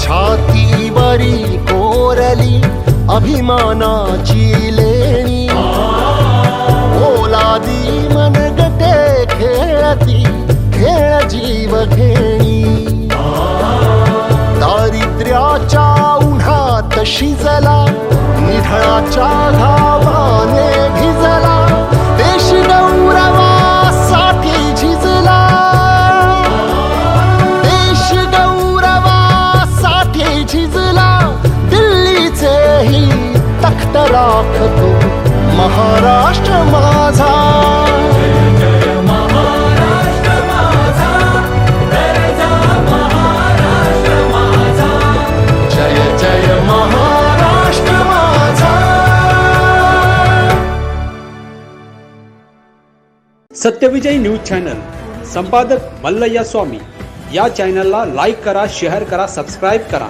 छातीवरी कोरली अभिमानाची लेणी. ओलादी मनगटे खेळती खेळ जीव घेणी. दारिद्र्याच्या उन्हात शिजला निधळाच्या घा राखतो महाराष्ट्र माझा. सत्यविजयी महाराष्ट्र माझा. News channel. संपादक मल्लय्या स्वामी. या चॅनलला लाईक करा शेअर करा सबस्क्राईब करा.